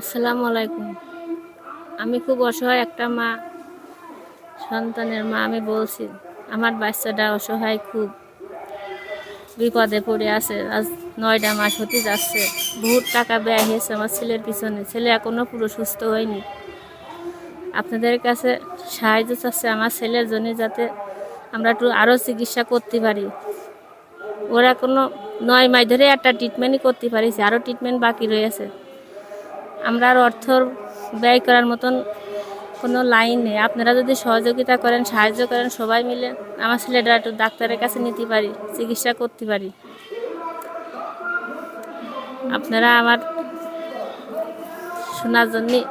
আসসালামু আলাইকুম। আমি খুব অসহায় একটা মা, সন্তানের মা, আমি বলছি, আমার বাচ্চাটা অসহায় খুব। বিপদে পড়ে আছে, আজ নয়টা মাস হতে যাচ্ছে, বহুত টাকা ব্যয় হয়েছে আমার ছেলের পিছনে। ছেলে এখনও পুরো সুস্থ হয়নি। আপনাদের কাছে সাহায্য চাচ্ছে আমার ছেলের জন্য যাতে আমরা একটু আরও চিকিৎসা করতে পারি। ওরা কোনো নয় মাস ধরে একটা ট্রিটমেন্টই করতে পারিছি আরও ট্রিটমেন্ট বাকি রয়েছে। আমরা আর অর্থ ব্যয় করার মতন কোনো লাইন নেই। আপনারা যদি সহযোগিতা করেন, সাহায্য করেন, সবাই মিলে আমার ছেলেটা একটু ডাক্তারের কাছে নিতে পারি, চিকিৎসা করতে পারি। আপনারা আমার শোনার জন্যে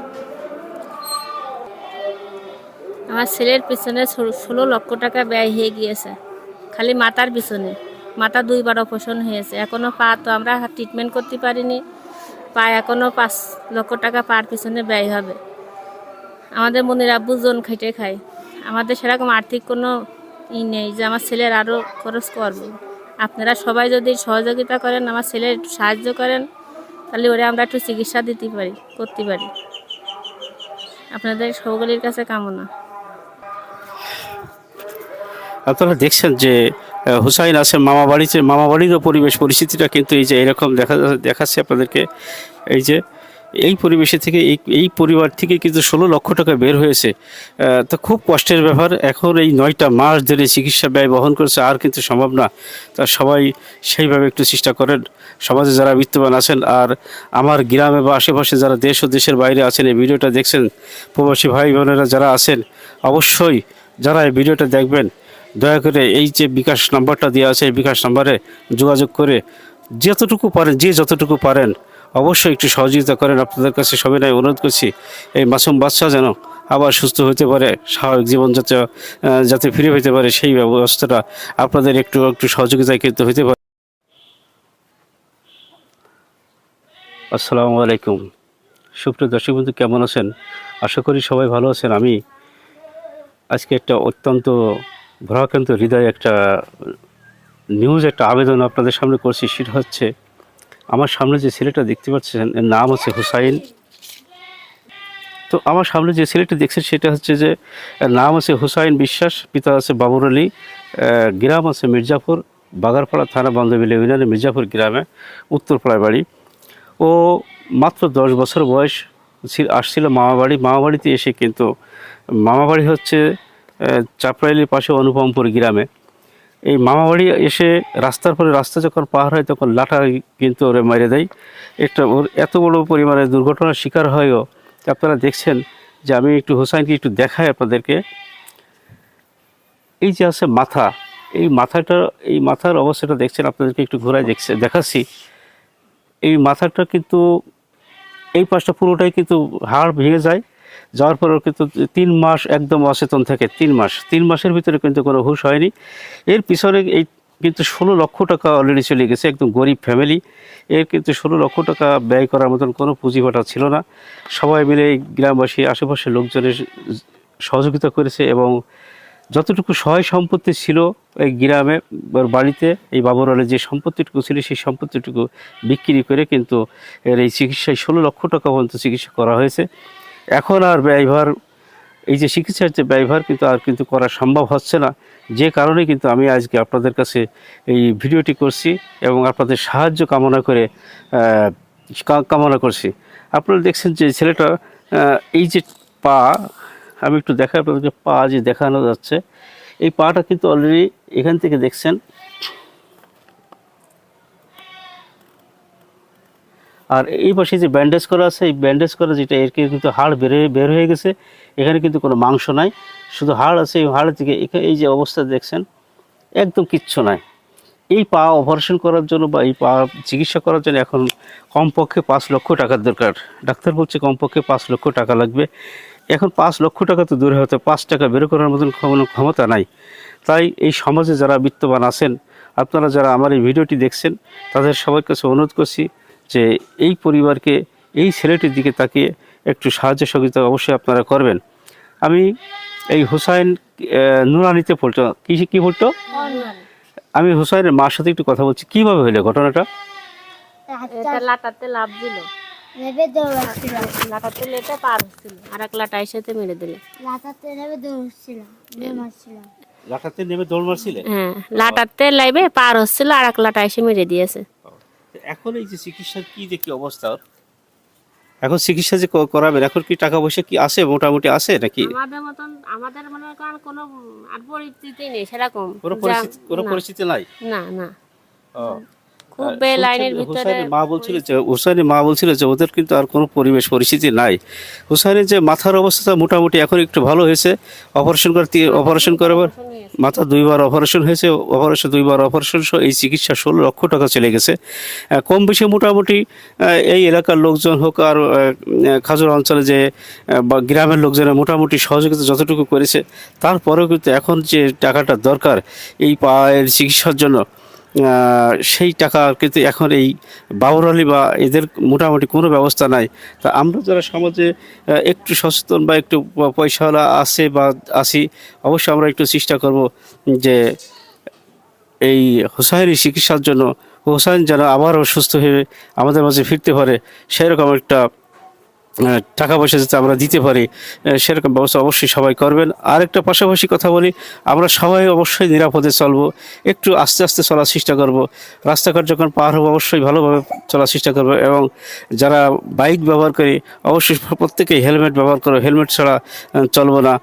আমার ছেলের পিছনে ষোলো- লক্ষ টাকা ব্যয় হয়ে গিয়েছে। খালি মাথার পিছনে। মাথা দুইবার অপারেশন হয়েছে। এখনও পা তো আমরা ট্রিটমেন্ট করতে পারিনি। পা এখনও পাঁচ লক্ষ টাকা পার পিছনে ব্যয় হবে। আমাদের মনির আব্বু জন খেটে খায়। আমাদের সেরকম আর্থিক কোনো ই নেই যে আমার ছেলের আরও খরচ করব। আপনারা সবাই যদি সহযোগিতা করেন, আমার ছেলের একটু সাহায্য করেন, তাহলে ওরা আমরা একটু চিকিৎসা দিতে পারি, করতে পারি। আপনাদের সকলের কাছে কামনা। আপনারা দেখছেন যে হুসাইন আছে মামা বাড়িতে মামা বাড়িরও পরিবেশ পরিস্থিতিটা কিন্তু এই যে এরকম দেখা দেখাচ্ছে আপনাদেরকে। এই যে এই পরিবেশে থেকে এই এই পরিবার থেকে কিন্তু ষোলো লক্ষ টাকা বের হয়েছে। তো খুব কষ্টের ব্যাপার। এখন এই নয়টা মাস ধরে চিকিৎসা ব্যয় বহন করছে, আর কিন্তু সম্ভব না। তা সবাই সেইভাবে একটু চেষ্টা করেন। সমাজে যারা বিত্তবান আছেন আর আমার গ্রামে বা আশেপাশে যারা দেশ ও দেশের বাইরে আছেন, এই ভিডিওটা দেখছেন প্রবাসী ভাই বোনেরা যারা আছেন, অবশ্যই যারা এই ভিডিওটা দেখবেন দয়া করে এই যে বিকাশ নাম্বারটা দেওয়া আছে, এই বিকাশ নাম্বারে যোগাযোগ করে যতটুকু পারেন, যে যতটুকু পারেন, অবশ্যই একটু সহযোগিতা করেন। আপনাদের কাছে সবাই অনুরোধ করছি, এই মাসুম বাচ্চা যেন আবার সুস্থ হতে পারে, স্বাভাবিক জীবনযাত্রা যাতে ফিরে হতে পারে, সেই ব্যবস্থাটা আপনাদের একটু একটু সহযোগিতায় কিন্তু হতে পারে। আসসালামু আলাইকুম। সুপ্রিয় দর্শক বন্ধু, কেমন আছেন? আশা করি সবাই ভালো আছেন। আমি আজকে একটা অত্যন্ত ভ্রাক্রান্ত হৃদয়ে একটা নিউজ একটা আবেদন আপনাদের সামনে করছি, সেটা হচ্ছে, আমার সামনে যে ছেলেটা দেখতে পাচ্ছেন, এর নাম হচ্ছে হুসাইন। তো আমার সামনে যে ছেলেটা দেখছেন, সেটা হচ্ছে যে নাম আছে হুসাইন বিশ্বাস, পিতা আছে বাবুর আলী গ্রাম আছে মির্জাপুর, বাগারপাড়া থানা বান্ধবীলা ইউনিয়নে মির্জাপুর গ্রামে, উত্তরপাড়ায় বাড়ি। ও মাত্র দশ বছর বয়স ছিল- আসছিল মামাবাড়ি, মামাবাড়িতে এসে কিন্তু, মামাবাড়ি হচ্ছে চাপড়াইলির পাশে অনুপমপুর গ্রামে। এই মামাবাড়ি এসে রাস্তার পরে রাস্তা যখন পার হয়, তখন লাঠা কিন্তু ওরে মেরে দেয়। একটা ওর এত বড় পরিমাণে দুর্ঘটনার শিকার হয়েও আপনারা দেখছেন যে আমি একটু হোসাইনকে একটু দেখাই আপনাদেরকে। এই যে আছে মাথা, এই মাথাটা, এই মাথার অবস্থাটা দেখছেন আপনাদেরকে একটু ঘোরায় দেখছে, দেখাচ্ছি। এই মাথাটা কিন্তু, এই পাশটা পুরোটাই কিন্তু হাড় ভেঙে যায়। যাওয়ার পরেও কিন্তু তিন মাস একদম অচেতন থাকে, তিন মাস। তিন মাসের ভিতরে কিন্তু কোনো হুশ হয়নি। এর পিছনে এই কিন্তু ষোলো লক্ষ টাকা অলরেডি চলে গেছে, একদম গরিব ফ্যামিলি এর কিন্তু ষোলো লক্ষ টাকা ব্যয় করার মতন কোনো পুঁজিবাটা ছিল না। সবাই মিলে এই গ্রামবাসী, আশেপাশের লোকজনের সহযোগিতা করেছে এবং যতটুকু সহায় সম্পত্তি ছিল এই গ্রামে বাড়িতে, এই বাবুর আলীর যে সম্পত্তিটুকু ছিল, সেই সম্পত্তিটুকু বিক্রি করে কিন্তু এর এই চিকিৎসায় ষোলো লক্ষ টাকা পর্যন্ত চিকিৎসা করা হয়েছে। এখন আর ব্যয়ভার, এই যে চিকিৎসার যে ব্যয়ভার কিন্তু আর কিন্তু করা সম্ভব হচ্ছে না। যে কারণে কিন্তু আমি আজকে আপনাদের কাছে এই ভিডিওটি করছি এবং আপনাদের সাহায্য কামনা করে কামনা করছি। আপনারা দেখছেন যে ছেলেটা এই যে পা, আমি একটু দেখাই আপনাদেরকে, পা যে দেখানো যাচ্ছে। এই পাটা কিন্তু অলরেডি এখান থেকে দেখছেন আর এই পাশে যে ব্যান্ডেজ করা আছে, এই ব্যান্ডেজ করা যেটা, এর কিন্তু হাড় বের বের হয়ে গেছে। এখানে কিন্তু কোনো মাংস নাই। শুধু হাড় আছে, এই হাড় থেকে এই যে অবস্থা দেখছেন, একদম কিচ্ছু নাই। এই পা অপারেশন করার জন্য বা এই পা চিকিৎসা করার জন্য এখন কমপক্ষে পাঁচ লক্ষ টাকার দরকার। ডাক্তার বলছে কমপক্ষে পাঁচ লক্ষ টাকা লাগবে। এখন পাঁচ লক্ষ টাকা তো দূরে হতে, পাঁচ টাকা বের করার মতন কোনো ক্ষমতা নাই। তাই এই সমাজে যারা বিত্তবান আছেন, আপনারা যারা আমার এই ভিডিওটি দেখছেন, তাদের সবার কাছে অনুরোধ করছি যে এই পরিবারকে এই ছেলেটির দিকে তাকিয়ে একটু সাহায্য সহযোগিতা অবশ্যই আপনারা করবেন। আমি এই হুসাইন নুরানিতে পড়তো। কী কী পড়তো? আমি হুসাইনের মার সাথে একটু কথা বলছি। কীভাবে হইল ঘটনাটা? এটা লাটাতে লাভ দিল। লাটাতে লেটে পার হচ্ছিল। আর এক লাটা এসেতে মেরে দিলে। লাটাতে নেবে দৌড়ছিল লাটাতে নেমে দৌড় মারছিলে? হ্যাঁ লাটাতে লাইবে পার হচ্ছিল আর এক লাটা এসে মেরে দিয়েছে। এখন এই যে চিকিৎসার কি যে কি অবস্থা? এখন চিকিৎসা যে করাবে করাবেন এখন কি টাকা পয়সা কি আছে মোটামুটি আছে নাকি? আমাদের মতন আমাদের মনে করেন কোনো আর পরিস্থিতি নেই সেরকম কোনো পরিস্থিতি কোনো পরিস্থিতি নাই? না না। ও। খুব আর বে শুনছেন লাইনের ভিতরে মা বলছিল যে হুসাইনের মা বলছিল যে ওদের কিন্তু আর কোনো পরিবেশ পরিস্থিতি নাই। হুসাইনের যে মাথার অবস্থা মোটামুটি এখন একটু ভালো হয়েছে। অপারেশন করতে অপারেশন করাবার মাথা দুইবার অপারেশন হয়েছে। অপারেশন দুইবার অপারেশন সহ এই চিকিৎসা ষোলো লক্ষ টাকা চলে গেছে। কম বেশি মোটামুটি এই এলাকার লোকজন হোক আর খাজুর অঞ্চলে যে বা গ্রামের লোকজনের মোটামুটি সহযোগিতা যতটুকু করেছে তারপরেও কিন্তু এখন যে টাকাটা দরকার এই পায়ের চিকিৎসার জন্য সেই টাকা কিন্তু এখন এই বাবর আলী বা এদের মোটামুটি কোনো ব্যবস্থা নাই। তা আমরা যারা সমাজে একটু সচেতন বা একটু পয়সাওয়ালা আছে বা আসি অবশ্যই আমরা একটু চেষ্টা করব যে এই হোসাইনের চিকিৎসার জন্য, হোসাইন যেন আবারও সুস্থ হয়ে আমাদের মাঝে ফিরতে পারে, সেরকম একটা টাকা পয়সা যাতে আমরা দিতে পারি সেরকম ব্যবস্থা অবশ্যই সবাই করবেন। আর একটা পাশাপাশি কথা বলি, আমরা সবাই অবশ্যই নিরাপদে চলব, একটু আস্তে আস্তে চলার চেষ্টা করব। রাস্তাঘাট যখন পার হব, অবশ্যই ভালোভাবে চলার চেষ্টা করব এবং যারা বাইক ব্যবহার করে, অবশ্যই প্রত্যেকেই হেলমেট ব্যবহার করো। হেলমেট ছাড়া চলবো না।